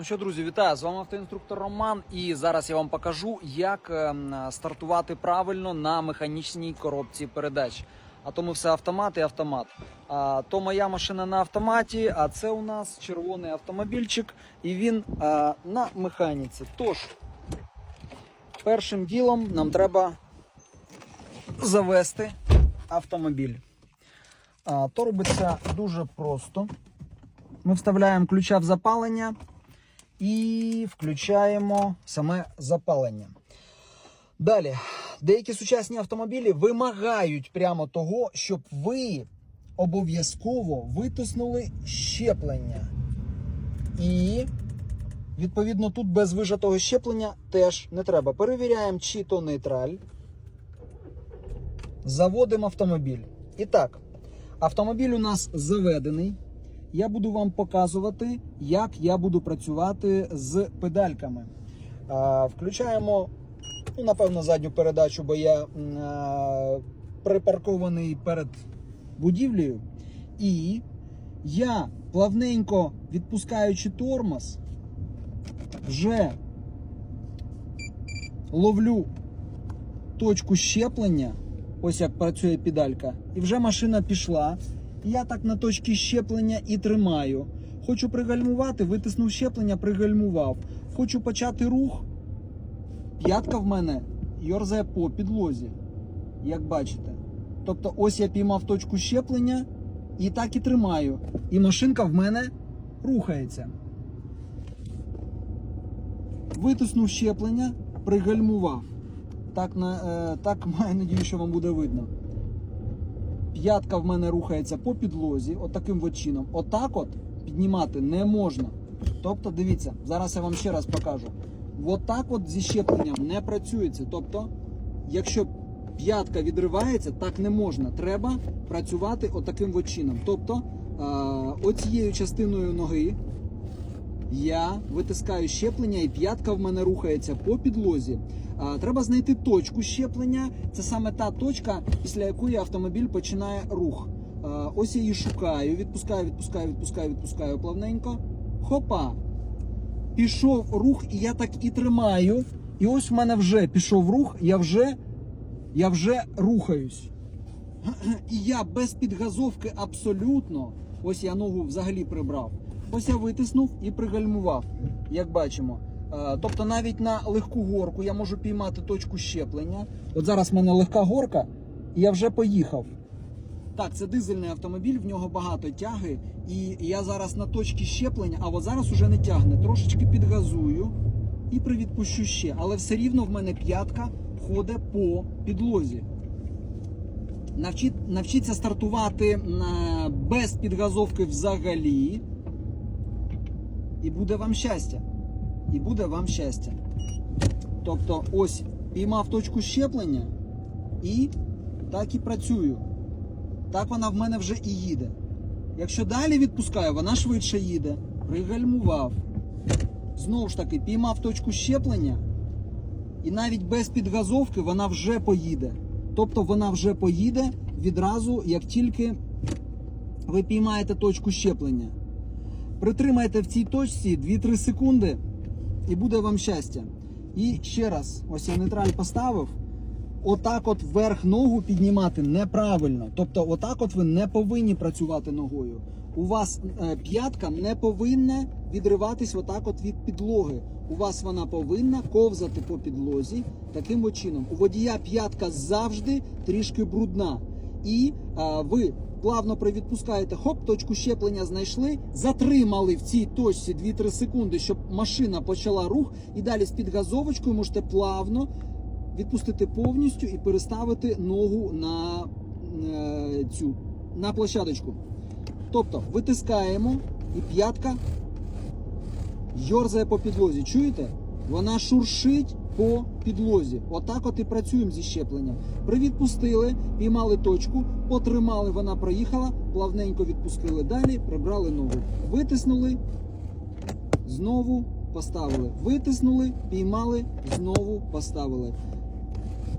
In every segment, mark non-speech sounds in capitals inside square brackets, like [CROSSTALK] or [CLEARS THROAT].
Ну що, друзі, вітаю! З вами автоінструктор Роман, і зараз я вам покажу, як ем, стартувати правильно на механічній коробці передач. А то ми все автомат і автомат. А то моя машина на автоматі, а це у нас червоний автомобільчик, і він а, на механіці. Тож, першим ділом нам треба завести автомобіль. А, то робиться дуже просто. Ми вставляємо ключа в запалення і включаємо саме запалення. Далі, деякі сучасні автомобілі вимагають прямо того, щоб ви обов'язково витиснули щеплення. І, відповідно, тут без вижатого щеплення теж не треба. Перевіряємо, чи то нейтраль. Заводимо автомобіль. І так, автомобіль у нас заведений я буду вам показувати, як я буду працювати з педальками. Включаємо, ну, напевно, задню передачу, бо я припаркований перед будівлею. І я плавненько відпускаючи тормоз, вже ловлю точку щеплення. Ось як працює педалька, і вже машина пішла. Я так на точці щеплення і тримаю. Хочу пригальмувати, витиснув щеплення, пригальмував. Хочу почати рух. П'ятка в мене йорзає по підлозі, як бачите. Тобто, ось я піймав точку щеплення і так і тримаю. І машинка в мене рухається. Витиснув щеплення, пригальмував. Так, на, е, так [LAUGHS] маю надію, що вам буде видно. П'ятка в мене рухається по підлозі, отаким от чином. Отак от піднімати не можна. Тобто, дивіться, зараз я вам ще раз покажу. Отак от зі щепленням не працюється. Тобто, якщо п'ятка відривається, так не можна. Треба працювати отаким от чином. Тобто, е, оцією частиною ноги я витискаю щеплення, і п'ятка в мене рухається по підлозі. А, Треба знайти точку щеплення. Це саме та точка, після якої автомобіль починає рух. А, Ось я її шукаю, відпускаю, відпускаю, відпускаю, відпускаю плавненько. Хопа! Пішов рух, і я так і тримаю. І ось в мене вже пішов рух, я вже, я вже рухаюсь. [CLEARS THROAT] І я без підгазовки абсолютно. Ось я ногу взагалі прибрав. Ось я витиснув і пригальмував, як бачимо. Е, Тобто навіть на легку горку я можу піймати точку щеплення. От зараз в мене легка горка, і я вже поїхав. Так, це дизельний автомобіль, в нього багато тяги. І я зараз на точці щеплення, а от зараз уже не тягне. Трошечки підгазую і привідпущу ще. Але все рівно в мене п'ятка ходить по підлозі. Навчіть, навчіться стартувати е, без підгазовки взагалі. І буде вам щастя. І буде вам щастя. Тобто, ось піймав точку щеплення і так і працюю. Так вона в мене вже і їде. Якщо далі відпускаю, вона швидше їде. Пригальмував. Знову ж таки, піймав точку щеплення, і навіть без підгазовки вона вже поїде. Тобто вона вже поїде відразу, як тільки ви піймаєте точку щеплення. Притримайте в цій точці 2-3 секунди і буде вам щастя. І ще раз, ось я нейтраль поставив. Отак от вверх ногу піднімати неправильно. Тобто, отак от ви не повинні працювати ногою. У вас е, п'ятка не повинна відриватись отак от від підлоги. У вас вона повинна ковзати по підлозі таким чином. У водія п'ятка завжди трішки брудна. І е, ви плавно привідпускаєте, хоп, точку щеплення знайшли, затримали в цій точці 2-3 секунди, щоб машина почала рух, і далі з підгазовочкою можете плавно відпустити повністю і переставити ногу на е, цю на площадочку. Тобто витискаємо і п'ятка йорзає по підлозі. Чуєте? Вона шуршить по підлозі. Отак от і працюємо зі щепленням. Привідпустили, піймали точку, потримали, вона проїхала, плавненько відпустили далі, прибрали ногу. Витиснули, знову поставили. Витиснули, піймали, знову поставили.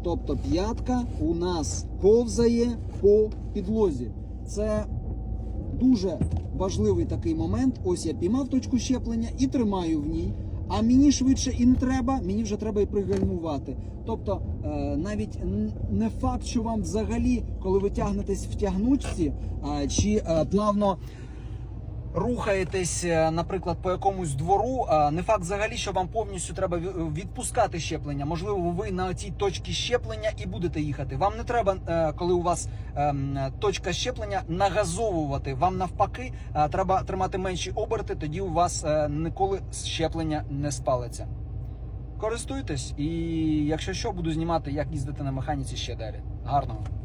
Тобто п'ятка у нас ковзає по підлозі. Це дуже важливий такий момент. Ось я піймав точку щеплення і тримаю в ній. А мені швидше і не треба, мені вже треба і пригальмувати. Тобто е, навіть не факт, що вам взагалі, коли ви тягнетесь в тягнучці, е, чи е, плавно рухаєтесь, е, наприклад, по якомусь двору, е, не факт взагалі, що вам повністю треба відпускати щеплення. Можливо, ви на цій точці щеплення і будете їхати. Вам не треба, е, коли у вас ем, точка щеплення, нагазовувати. Вам навпаки, е, треба тримати менші оберти, тоді у вас е, ніколи щеплення не спалиться. Користуйтесь, і якщо що, буду знімати, як їздити на механіці ще далі. Гарного!